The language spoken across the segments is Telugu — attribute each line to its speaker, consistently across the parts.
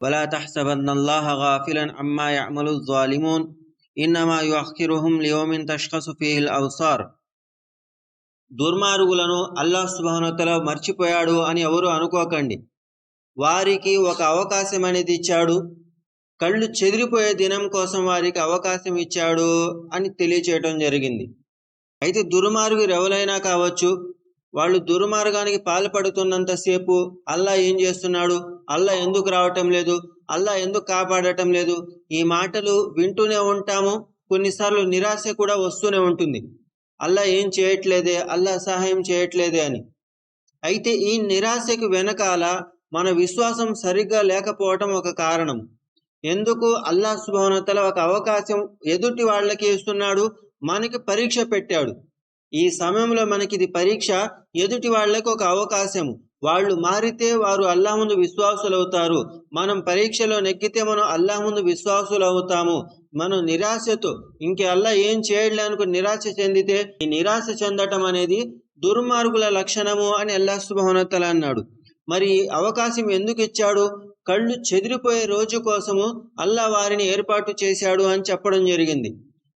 Speaker 1: ولا تحسبن الله غافلا عما يعمل الظالمون إنما يؤخرهم ليوم تشخص فيه الأبصار దుర్మార్గులను అల్లాహ్ సుబానతల మర్చిపోయాడు అని ఎవరు అనుకోకండి వారికి ఒక అవకాశం అనేది ఇచ్చాడు కళ్ళు చెదిరిపోయే దినం కోసం వారికి అవకాశం ఇచ్చాడు అని తెలియచేయటం జరిగింది అయితే దుర్మార్గులు ఎవరైనా కావచ్చు వాళ్ళు దుర్మార్గానికి పాల్పడుతున్నంతసేపు అల్లా ఏం చేస్తున్నాడు? అల్లా ఎందుకు రావటం లేదు? అల్లా ఎందుకు కాపాడటం లేదు? ఈ మాటలు వింటూనే ఉంటాము. కొన్నిసార్లు నిరాశ కూడా వస్తూనే ఉంటుంది. అల్లా ఏం చేయట్లేదే? అల్లా సహాయం చేయట్లేదే అని. అయితే ఈ నిరాశకు వెనకాల మన విశ్వాసం సరిగ్గా లేకపోవటం ఒక కారణం. ఎందుకు అల్లా సుభానతల ఒక అవకాశం ఎదుటి వాళ్ళకి ఇస్తున్నాడు? మనకి పరీక్ష పెట్టాడు. ఈ సమయంలో మనకి ఇది పరీక్ష ఎదుటి వాళ్ళకి ఒక అవకాశం వాళ్ళు మారితే వారు అల్లా ముందు విశ్వాసులు అవుతారు మనం పరీక్షలో నెగ్గితే మనం అల్లా ముందు విశ్వాసులు అవుతాము మనం నిరాశతో ఇంకే అల్లా ఏం చేయలే అనుకుని నిరాశ చెందితే ఈ నిరాశ చెందటం అనేది దుర్మార్గుల లక్షణము అని అల్లా సుభానతల అన్నాడు. మరి అవకాశం ఎందుకు ఇచ్చాడు? కళ్ళు చెదిరిపోయే రోజు కోసము అల్లా వారిని ఏర్పాటు చేశాడు అని చెప్పడం జరిగింది.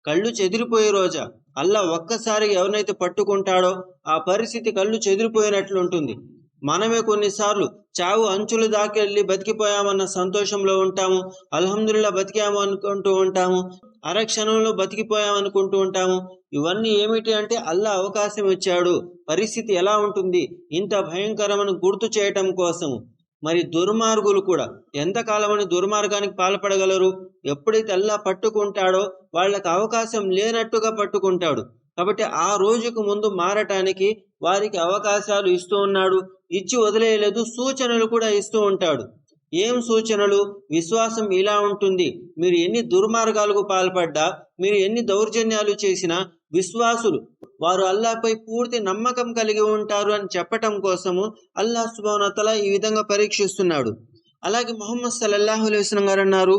Speaker 1: కళ్ళు చెదిరిపోయే రోజా? అల్లా ఒక్కసారి ఎవరినైతే పట్టుకుంటాడో ఆ పరిస్థితి కళ్ళు చెదిరిపోయినట్లు ఉంటుంది. మనమే కొన్నిసార్లు చావు అంచులు దాకెళ్ళి బతికిపోయామన్న సంతోషంలో ఉంటాము. అల్హమ్దుల్లా బతికాము అనుకుంటూ ఉంటాము. అరక్షణంలో బతికిపోయామనుకుంటూ ఉంటాము. ఇవన్నీ ఏమిటి అంటే అల్లా అవకాశం ఇచ్చాడు. పరిస్థితి ఎలా ఉంటుంది? ఇంత భయంకరమని గుర్తు చేయటం కోసము. మరి దుర్మార్గులు కూడా. ఎంతకాలమని దుర్మార్గానికి పాల్పడగలరు? ఎప్పుడైతే అల్లా పట్టుకుంటాడో వాళ్ళకి అవకాశం లేనట్టుగా పట్టుకుంటాడు. కాబట్టి ఆ రోజుకు ముందు మారటానికి వారికి అవకాశాలు ఇస్తూ ఉన్నాడు. ఇచ్చి వదిలేయలేదు సూచనలు కూడా ఇస్తూ ఉంటాడు. ఏం సూచనలు? విశ్వాసం ఇలా ఉంటుంది. మీరు ఎన్ని దుర్మార్గాలకు పాల్పడ్డా మీరు ఎన్ని దౌర్జన్యాలు చేసినా విశ్వాసులు. వారు అల్లాపై పూర్తి నమ్మకం కలిగి ఉంటారు అని చెప్పటం కోసము అల్లాహ్ సుబానతల ఈ విధంగా పరీక్షిస్తున్నాడు. అలాగే మొహమ్మద్ సల్లల్లాహు అలైస్లం గారు అన్నారు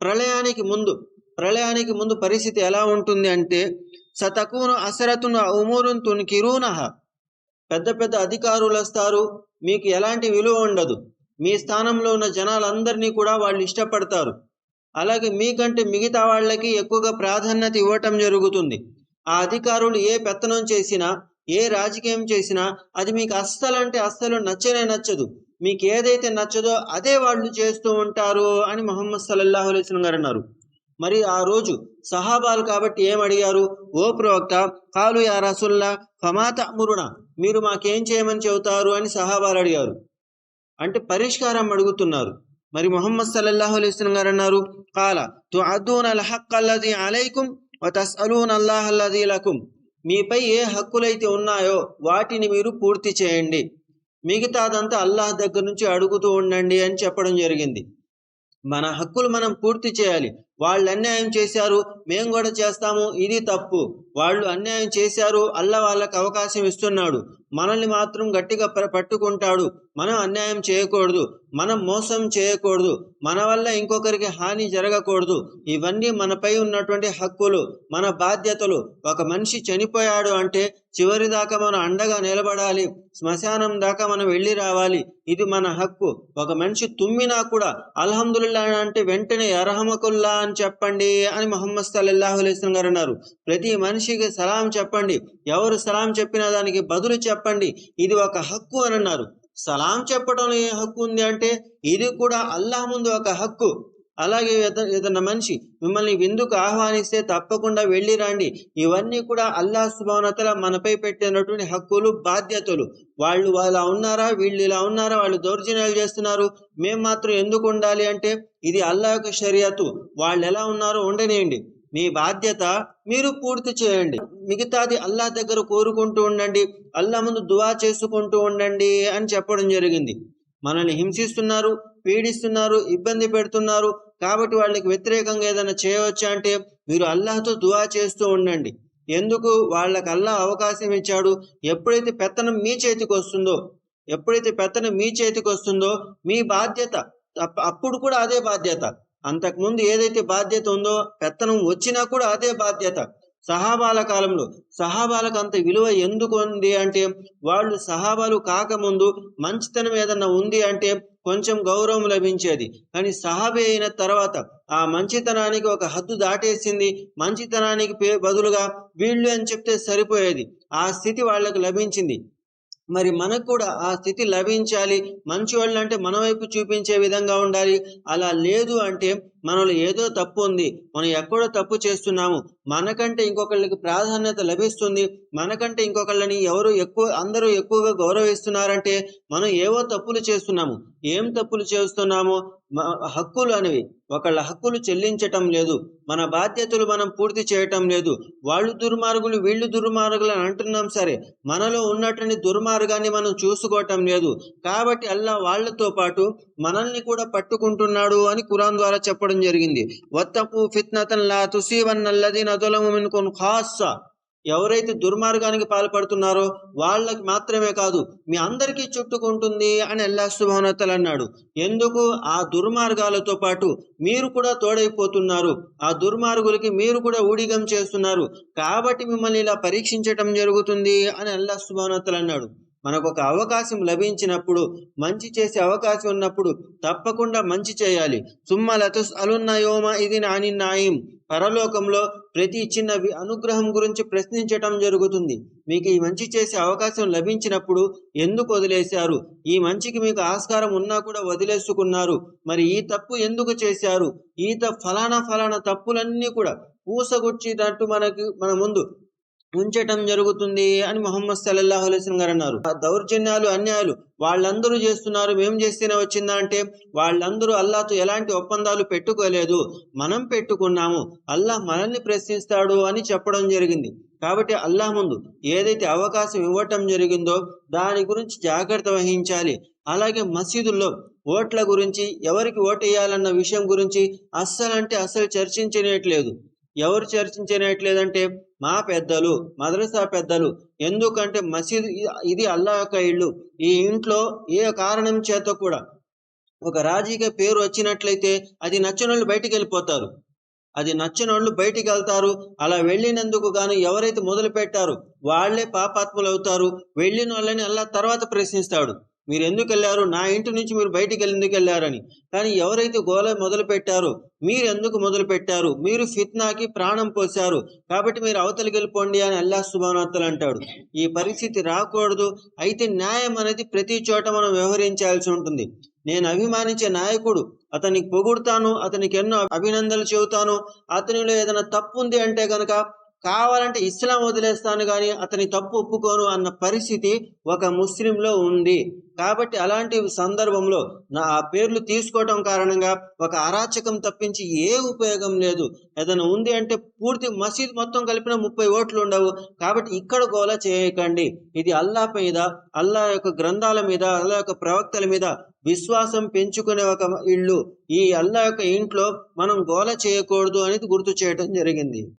Speaker 1: ప్రళయానికి ముందు ప్రళయానికి ముందు పరిస్థితి ఎలా ఉంటుంది అంటే సతకును అసరతును ఉమూరును తునికిరూనహ. పెద్ద పెద్ద అధికారులు వస్తారు మీకు ఎలాంటి విలువ ఉండదు. మీ స్థానంలో ఉన్న జనాలందరినీ కూడా వాళ్ళు ఇష్టపడతారు. అలాగే మీకంటే మిగతా వాళ్ళకి ఎక్కువగా ప్రాధాన్యత ఇవ్వటం జరుగుతుంది. ఆ అధికారులు ఏ పెత్తనం చేసినా ఏ రాజకీయం చేసినా అది మీకు అస్సలంటే అస్సలు నచ్చనే నచ్చదు. మీకు ఏదైతే నచ్చదో అదే వాళ్ళు చేస్తూ ఉంటారు అని మొహమ్మద్ సల్లల్లాహు అలైస్లం గారు అన్నారు. మరి ఆ రోజు సహాబాలు కాబట్టి ఏం అడిగారు? ఓ ప్రవక్త కాలు యా రసుల్లా ఫమాత అమురుణ మీరు మాకేం చేయమని చెబుతారు? అని సహాబాలు అడిగారు. అంటే పరిష్కారం అడుగుతున్నారు. మరి మొహమ్మద్ సల్లల్లాహు అలైస్లం గారు అన్నారు కాల తు అదూన్ అల్ హక్ అల్లది అలైకుం వతస్అలూన్ అల్లాహ్ లకుం. మీపై ఏ హక్కులైతే ఉన్నాయో వాటిని మీరు పూర్తి చేయండి. మిగతాదంతా అల్లాహ్ దగ్గర నుంచి అడుగుతూ ఉండండి అని చెప్పడం జరిగింది. మన హక్కులు మనం పూర్తి చేయాలి. వాళ్ళు అన్యాయం చేశారు మేము కూడా చేస్తాము ఇది తప్పు. వాళ్ళు అన్యాయం చేశారు అల్ల వాళ్ళకు అవకాశం ఇస్తున్నాడు. మనల్ని మాత్రం గట్టిగా పట్టుకుంటాడు. మనం అన్యాయం చేయకూడదు. మనం మోసం చేయకూడదు. మన వల్ల ఇంకొకరికి హాని జరగకూడదు. ఇవన్నీ మనపై ఉన్నటువంటి హక్కులు మన బాధ్యతలు. ఒక మనిషి చనిపోయాడు అంటే చివరి దాకా మనం అండగా నిలబడాలి. శ్మశానం దాకా మనం వెళ్ళి రావాలి. ఇది మన హక్కు. ఒక మనిషి తుమ్మినా కూడా అల్హమ్దుల్లా అంటే వెంటనే అర్హమకుల్లా సలాం చెప్పండి అని మొహమ్మద్ సల్లల్లాహు అలైస్లం గారు అన్నారు. ప్రతి మనిషికి సలాం చెప్పండి. ఎవరు సలాం చెప్పినా దానికి బదులు చెప్పండి. ఇది ఒక హక్కు అని అన్నారు. సలాం చెప్పడంలో ఏ హక్కు ఉంది అంటే ఇది కూడా అల్లాహ్ ముందు ఒక హక్కు. అలాగే ఏదన్నా మనిషి మిమ్మల్ని విందుకు ఆహ్వానిస్తే తప్పకుండా వెళ్ళి రండి. ఇవన్నీ కూడా అల్లాహ్ సుభానతల మనపై పెట్టినటువంటి హక్కులు బాధ్యతలు. వాళ్ళు అలా ఉన్నారా? వీళ్ళు ఇలా ఉన్నారా? వాళ్ళు దౌర్జన్యాలు చేస్తున్నారు. మేము మాత్రం ఎందుకు ఉండాలి అంటే ఇది అల్లా యొక్క షరియతు. వాళ్ళు ఎలా ఉన్నారో ఉండనియండి. మీ బాధ్యత మీరు పూర్తి చేయండి. మిగతాది అల్లా దగ్గర కోరుకుంటూ ఉండండి. అల్లా ముందు దువా చేసుకుంటూ ఉండండి అని చెప్పడం జరిగింది. మనల్ని హింసిస్తున్నారు పీడిస్తున్నారు ఇబ్బంది పెడుతున్నారు. కాబట్టి వాళ్ళకి వ్యతిరేకంగా ఏదైనా చేయవచ్చా అంటే మీరు అల్లాహతో దువా చేస్తూ ఉండండి. ఎందుకు? వాళ్ళకి అల్లా అవకాశం ఇచ్చాడు. ఎప్పుడైతే పెత్తనం మీ చేతికి వస్తుందో ఎప్పుడైతే పెత్తనం మీ చేతికి వస్తుందో మీ బాధ్యత అప్పుడు కూడా అదే బాధ్యత. అంతకుముందు ఏదైతే బాధ్యత ఉందో పెత్తనం వచ్చినా కూడా అదే బాధ్యత. సహాబాల కాలంలో సహాబాలకు అంత విలువ ఎందుకు ఉంది అంటే వాళ్ళు సహాబాలు కాకముందు మంచితనం ఏదన్నా ఉంది అంటే కొంచెం గౌరవం లభించేది. కానీ సహాబే అయిన తర్వాత ఆ మంచితనానికి ఒక హద్దు దాటేసింది. మంచితనానికి పే బదులుగా వీళ్ళు అని చెప్తే సరిపోయేది. ఆ స్థితి వాళ్ళకు లభించింది. మరి మనకు కూడా ఆ స్థితి లభించాలి. మంచి వాళ్ళు అంటే మన వైపు చూపించే విధంగా ఉండాలి. అలా లేదు అంటే మనలో ఏదో తప్పు ఉంది. మనం ఎక్కడో తప్పు చేస్తున్నాము. మనకంటే ఇంకొకళ్ళకి ప్రాధాన్యత లభిస్తుంది. మనకంటే ఇంకొకళ్ళని ఎవరు ఎక్కువ అందరూ ఎక్కువగా గౌరవిస్తున్నారంటే మనం ఏవో తప్పులు చేస్తున్నాము. ఏం తప్పులు చేస్తున్నాము హక్కులు అనేవి. ఒకళ్ళ హక్కులు చెల్లించటం లేదు. మన బాధ్యతలు మనం పూర్తి చేయటం లేదు. వాళ్ళు దుర్మార్గులు వీళ్ళు దుర్మార్గులు అని అంటున్నాం సరే. మనలో ఉన్నటువంటి దుర్మార్గాన్ని మనం చూసుకోవటం లేదు. కాబట్టి అల్లా వాళ్ళతో పాటు మనల్ని కూడా పట్టుకుంటున్నాడు అని కురాన్ ద్వారా చెప్పడం జరిగింది. వత్తకు ఫిత్నతన్ లా తుసీవన్నల్లదీన అదులము మిన్కున్ ఖాస్సా. ఎవరైతే దుర్మార్గానికి పాల్పడుతున్నారో వాళ్ళకి మాత్రమే కాదు మీ అందరికీ చుట్టుకుంటుంది అని అల్లా సుభానతలు అన్నాడు. ఎందుకు? ఆ దుర్మార్గాలతో పాటు మీరు కూడా తోడైపోతున్నారు. ఆ దుర్మార్గులకి మీరు కూడా ఊడిగం చేస్తున్నారు. కాబట్టి మిమ్మల్ని ఇలా పరీక్షించటం జరుగుతుంది అని అల్లా సుభానతలు అన్నాడు. మనకు ఒక అవకాశం లభించినప్పుడు మంచి చేసే అవకాశం ఉన్నప్పుడు తప్పకుండా మంచి చేయాలి. సుమ్మలతుస్ అలున్న యోమ ఇది నాని నాయం పరలోకంలో ప్రతి చిన్న అనుగ్రహం గురించి ప్రశ్నించటం జరుగుతుంది. మీకు ఈ మంచి చేసే అవకాశం లభించినప్పుడు ఎందుకు వదిలేశారు? ఈ మంచికి మీకు ఆస్కారం ఉన్నా కూడా వదిలేసుకున్నారు. మరి ఈ తప్పు ఎందుకు చేశారు? ఈ ఫలానా ఫలానా తప్పులన్నీ కూడా పూసగుచ్చినట్టు మనకి మన ముందు ఉంచటం జరుగుతుంది అని మొహమ్మద్ సల్లల్లాహు అలైహి గారు అన్నారు. దౌర్జన్యాలు అన్యాయాలు వాళ్ళందరూ చేస్తున్నారు. మేం చేస్తేనే వచ్చిందా అంటే వాళ్ళందరూ అల్లాతో ఎలాంటి ఒప్పందాలు పెట్టుకోలేదు. మనం పెట్టుకున్నాము. అల్లాహ్ మనల్ని ప్రశ్నిస్తాడు అని చెప్పడం జరిగింది. కాబట్టి అల్లాహ్ ముందు ఏదైతే అవకాశం ఇవ్వటం జరిగిందో దాని గురించి జాగ్రత్త వహించాలి. అలాగే మసీదుల్లో ఓట్ల గురించి ఎవరికి ఓటేయాలన్న విషయం గురించి అస్సలంటే అస్సలు చర్చించనేట్లేదు. ఎవరు చర్చించనేట్లేదంటే మా పెద్దలు మదరసా పెద్దలు ఎందుకంటే మసీదు ఇది అల్లా యొక్క ఇల్లు. ఈ ఇంట్లో ఏ కారణం చేత కూడా ఒక రాజీగా పేరు వచ్చినట్లయితే అది నచ్చనోళ్ళు బయటికి వెళ్ళిపోతారు. అది నచ్చనోళ్ళు బయటికి వెళ్తారు. అలా వెళ్ళినందుకు గాను ఎవరైతే మొదలు పెట్టారు వాళ్ళే పాపాత్ములు అవుతారు వెళ్ళిన వాళ్ళని అల్లా తర్వాత ప్రశ్నిస్తాడు. మీరు ఎందుకు వెళ్ళారు నా ఇంటి నుంచి మీరు బయటికి ఎందుకు వెళ్ళారని కానీ ఎవరైతే గోల మొదలు పెట్టారో మీరు ఎందుకు మొదలు పెట్టారు మీరు ఫిత్నాకి ప్రాణం పోశారు. కాబట్టి మీరు అవతలికి వెళ్ళిపోండి అని అల్లా సుబానోత్తలు అంటాడు. ఈ పరిస్థితి రాకూడదు. అయితే న్యాయం అనేది ప్రతి చోట మనం వ్యవహరించాల్సి ఉంటుంది. నేను అభిమానించే నాయకుడు అతనికి పొగుడుతాను అతనికి ఎన్నో అభినందనలు చెబుతాను. అతనిలో ఏదైనా తప్పు ఉంది అంటే గనక కావాలంటే ఇస్లాం వదిలేస్తాను కానీ అతని తప్పు ఒప్పుకోను అన్న పరిస్థితి ఒక ముస్లింలో ఉంది. కాబట్టి అలాంటి సందర్భంలో నా ఆ పేర్లు తీసుకోవటం కారణంగా ఒక అరాచకం తప్పించి ఏ ఉపయోగం లేదు. ఏదైనా ఉంది అంటే పూర్తి మసీద్ మొత్తం కలిపిన ముప్పై ఓట్లు ఉండవు. కాబట్టి ఇక్కడ గోల చేయకండి. ఇది అల్లా మీద అల్లా యొక్క గ్రంథాల మీద అల్లా యొక్క ప్రవక్తల మీద విశ్వాసం పెంచుకునే ఒక ఇళ్ళు ఈ అల్లా యొక్క ఇంట్లో మనం గోల చేయకూడదు అనేది గుర్తు చేయడం జరిగింది.